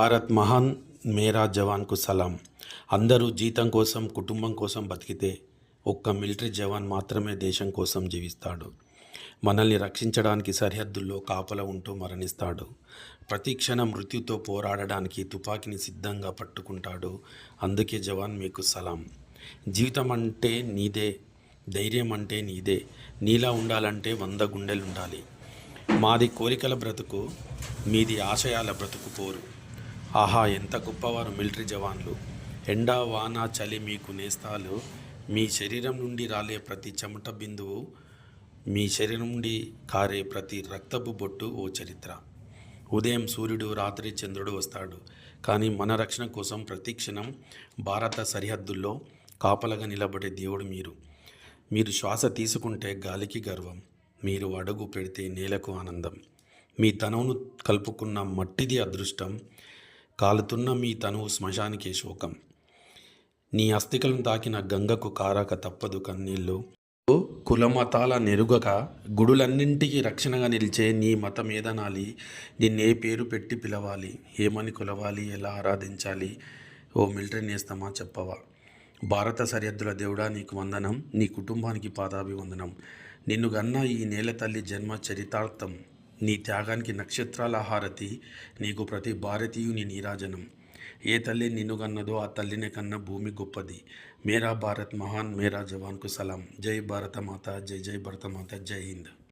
భారత్ మహాన్ మేరా జవాన్కు సలాం. అందరూ జీతం కోసం కుటుంబం కోసం బతికితే ఒక్క మిలిటరీ జవాన్ మాత్రమే దేశం కోసం జీవిస్తాడు. మనల్ని రక్షించడానికి సరిహద్దుల్లో కాపల ఉంటూ మరణిస్తాడు. ప్రతి క్షణం మృత్యుతో పోరాడడానికి తుపాకీని సిద్ధంగా పట్టుకుంటాడు. అందుకే జవాన్ మీకు సలాం. జీవితం అంటే నీదే ధైర్యం అంటే నీదే. నీలా ఉండాలంటే వంద గుండెలు ఉండాలి మాది కోరికల బ్రతుకు మీది ఆశయాల బ్రతుకు పోరు. ఆహా ఎంత గొప్పవారు మిలిటరీ జవాన్లు. ఎండా వాన చలి మీకు నేస్తాలు. మీ శరీరం నుండి రాలే ప్రతి చెమట బిందువు. మీ శరీరం నుండి కారే ప్రతి రక్తపు బొట్టు ఓ చరిత్ర. ఉదయం సూర్యుడు రాత్రి చంద్రుడు వస్తాడు. కానీ మన రక్షణ కోసం ప్రతి క్షణం భారత సరిహద్దుల్లో కాపలగా నిలబడే దేవుడు మీరు. మీరు శ్వాస తీసుకుంటే గాలికి గర్వం. మీరు అడుగు పెడితే నేలకు ఆనందం. మీ తనవును కలుపుకున్న మట్టిది అదృష్టం. కాలుతున్న మీ తనువు శ్మశానికే శోకం. నీ అస్థికలను తాకిన గంగకు కారాక తప్పదు కన్నీళ్ళు. కులమతాల నెరుగక గుడులన్నింటికి రక్షణగా నిలిచే నీ మతం ఏదనాలి నిన్నే పేరు పెట్టి పిలవాలి ఏమని కొలవాలి ఎలా ఆరాధించాలి? ఓ మిలిటరీ నేస్తమా చెప్పవా? భారత సరిహద్దుల దేవుడా నీకు వందనం నీ కుటుంబానికి పాదాభివందనం. నిన్ను గన్న ఈ నేల తల్లి జన్మ చరితార్థం. నీ త్యాగానికి నక్షత్రాల హారతి నీకు ప్రతి భారతీయుని నీరాజనం. ఏ తల్లి నిన్ను కన్నదో ఆ తల్లిని కన్న భూమి గొప్పది. మేరా భారత్ మహాన్ మేరా జవాన్కు సలాం. జై భారత మాత జై జై భారత మాత జై హింద్.